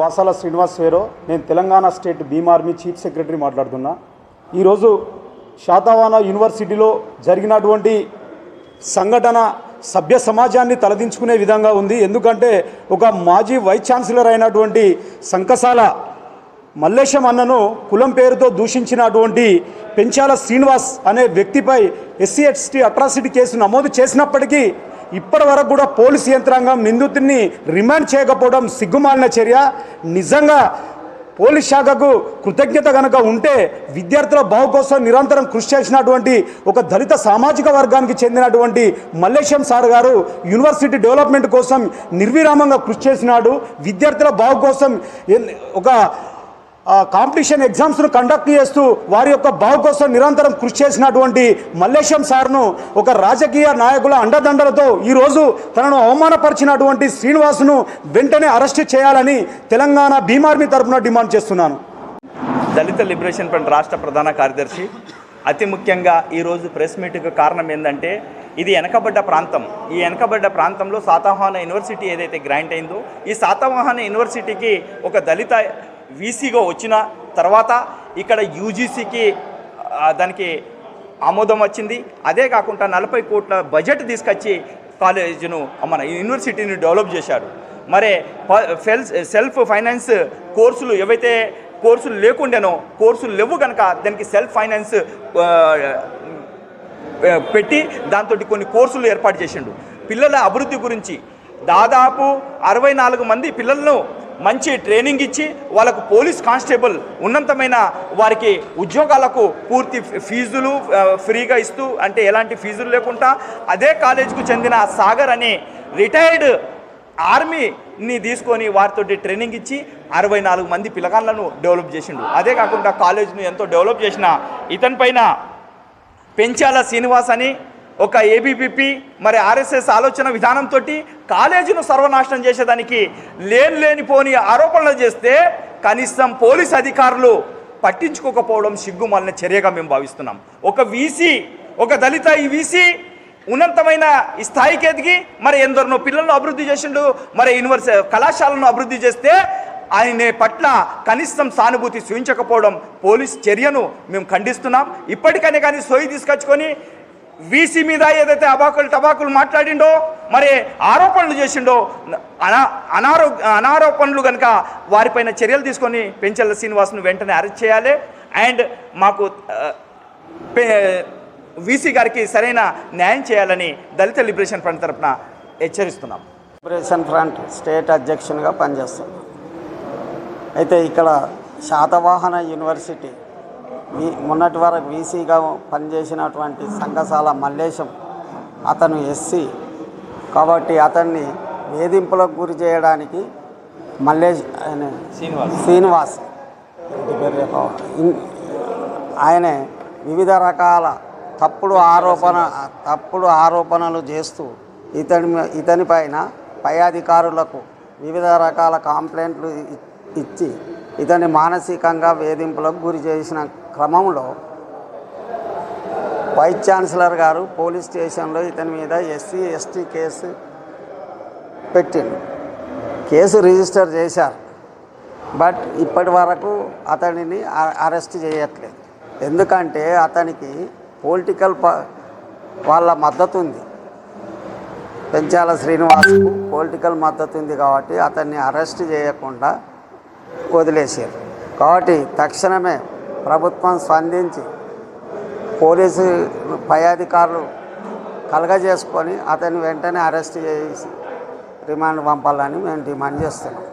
వాసాల శ్రీనివాస్ వేరో నేను Telangana state Bhim army chief secretary మాట్లాడుతున్నా. ఈరోజు శాతవాన యూనివర్సిటీలో జరిగినటువంటి సంఘటన సభ్య సమాజాన్ని తలదించుకునే విధంగా ఉంది. ఎందుకంటే ఒక మాజీ వైస్ ఛాన్సలర్ అయినటువంటి సంకసాల మల్లేశం అన్నను కులం పేరుతో దూషించినటువంటి పెంచాల శ్రీనివాస్ అనే వ్యక్తిపై ఎస్సీ ఎస్టీ అట్రాసిటీ కేసు నమోదు చేసినప్పటికీ ఇప్పటి వరకు కూడా పోలీసు యంత్రాంగం నిందితుడిని రిమాండ్ చేయకపోవడం సిగ్గుమాలిన చర్య. నిజంగా పోలీస్ శాఖకు కృతజ్ఞత కనుక ఉంటే విద్యార్థుల బావు కోసం నిరంతరం కృషి చేసినటువంటి ఒక దళిత సామాజిక వర్గానికి చెందినటువంటి మల్లేశం సార్ గారు యూనివర్సిటీ డెవలప్మెంట్ కోసం నిర్విరామంగా కృషి చేసినాడు. విద్యార్థుల బావు కోసం ఒక కాంపిటీషన్ ఎగ్జామ్స్ను కండక్ట్ చేస్తూ వారి యొక్క బావు కోసం నిరంతరం కృషి చేసినటువంటి మల్లేశం సార్ను ఒక రాజకీయ నాయకుల అండదండలతో ఈరోజు తనను అవమానపరిచినటువంటి శ్రీనివాసును వెంటనే అరెస్ట్ చేయాలని తెలంగాణ భీమార్మీ తరఫున డిమాండ్ చేస్తున్నాను. దళిత లిబరేషన్ ఫ్రంట్ రాష్ట్ర ప్రధాన కార్యదర్శి అతి ముఖ్యంగా ఈరోజు ప్రెస్ మీట్కు కారణం ఏంటంటే ఇది వెనకబడ్డ ప్రాంతం. ఈ వెనకబడ్డ ప్రాంతంలో సాతవాహన యూనివర్సిటీ ఏదైతే గ్రాంట్ అయిందో ఈ సాతవాహన యూనివర్సిటీకి ఒక దళిత వీసీగా వచ్చిన తర్వాత ఇక్కడ యూజీసీకి దానికి ఆమోదం వచ్చింది. అదే కాకుండా నలభై కోట్ల బడ్జెట్ తీసుకొచ్చి కాలేజీను మన యూనివర్సిటీని డెవలప్ చేశాడు మరి ప- సెల్ఫ్ ఫైనాన్స్ కోర్సులు ఏవైతే కోర్సులు లేకుండానో కోర్సులు లేవు కనుక దానికి సెల్ఫ్ ఫైనాన్స్ పెట్టి దాంతో కొన్ని కోర్సులు ఏర్పాటు చేసిండు. పిల్లల అభివృద్ధి గురించి దాదాపు అరవై నాలుగు మంది పిల్లలను మంచి ట్రైనింగ్ ఇచ్చి వాళ్ళకు పోలీస్ కానిస్టేబుల్ ఉన్నంతమైన వారికి ఉద్యోగాలకు పూర్తి ఫీజులు ఫ్రీగా ఇస్తూ అంటే ఎలాంటి ఫీజులు లేకుండా అదే కాలేజీకు చెందిన సాగర్ అని రిటైర్డ్ ఆర్మీని తీసుకొని వారితో ట్రైనింగ్ ఇచ్చి అరవై నాలుగు మంది పిల్లగాళ్ళను డెవలప్ చేసిండు. అదే కాకుండా కాలేజీని ఎంతో డెవలప్ చేసిన ఇతని పైన పెంచాల శ్రీనివాస్ అని ఒక ఏబీపీపీ మరి ఆర్ఎస్ఎస్ ఆలోచన విధానంతో కాలేజీను సర్వనాశనం చేసేదానికి లేని లేనిపోని ఆరోపణలు చేస్తే కనీసం పోలీస్ అధికారులు పట్టించుకోకపోవడం సిగ్గుమాలిన చర్యగా మేము భావిస్తున్నాం. ఒక వీసీ ఒక దళిత ఈ వీసీ ఉన్నతమైన స్థాయికి ఎదిగి మరి ఎందరినో పిల్లలను అభివృద్ధి చేసిండు మరి యూనివర్సిటీ కళాశాలను అభివృద్ధి చేస్తే ఆయన పట్ల కనీసం సానుభూతి చూపించకపోవడం పోలీస్ చర్యను మేము ఖండిస్తున్నాం. ఇప్పటికైనా కానీ సోయి తీసుకొచ్చుకొని వీసీ మీద ఏదైతే అబాకులు టబాకులు మాట్లాడిండో మరి ఆరోపణలు చేసిండో అనా అనారో అనారోపణలు కనుక వారిపైన చర్యలు తీసుకొని పెంచల్ల శ్రీనివాస్ను వెంటనే అరెస్ట్ చేయాలి. అండ్ మాకు వీసీ గారికి సరైన న్యాయం చేయాలని దళిత లిబరేషన్ ఫ్రంట్ తరపున హెచ్చరిస్తున్నాం. లిబరేషన్ ఫ్రంట్ స్టేట్ అధ్యక్షునిగా పనిచేస్తున్నాం. అయితే ఇక్కడ శాతవాహన యూనివర్సిటీ మొన్నటి వరకు వీసీగా పనిచేసినటువంటి సంఘశాల మల్లేశం అతను ఎస్సీ. కాబట్టి అతన్ని వేధింపులకు గురి చేయడానికి మల్లేష్ ఆయన శ్రీనివాస్. ఆయనే వివిధ రకాల తప్పుడు ఆరోపణ తప్పుడు ఆరోపణలు చేస్తూ ఇతని మీ- ఇతని పైన పై అధికారులకు వివిధ రకాల కంప్లైంట్లు ఇచ్చి ఇతని మానసికంగా వేధింపులకు గురి చేసిన క్రమంలో వైస్ ఛాన్సలర్ గారు పోలీస్ స్టేషన్లో ఇతని మీద ఎస్సీ ఎస్టీ కేసు పెట్టిండు. కేసు రిజిస్టర్ చేశారు. బట్ ఇప్పటి వరకు అతనిని అరెస్ట్ చేయట్లేదు. ఎందుకంటే అతనికి పొలిటికల్ ప వాళ్ళ మద్దతు ఉంది పెంచాల శ్రీనివాస్కు పొలిటికల్ మద్దతు ఉంది కాబట్టి అతన్ని అరెస్ట్ చేయకుండా వదిలేశారు. కాబట్టి తక్షణమే ప్రభుత్వం స్పందించి పోలీసు పై అధికారులు కలగజేసుకొని అతన్ని వెంటనే అరెస్ట్ చేసి రిమాండ్ పంపాలని మేము డిమాండ్ చేస్తున్నాం.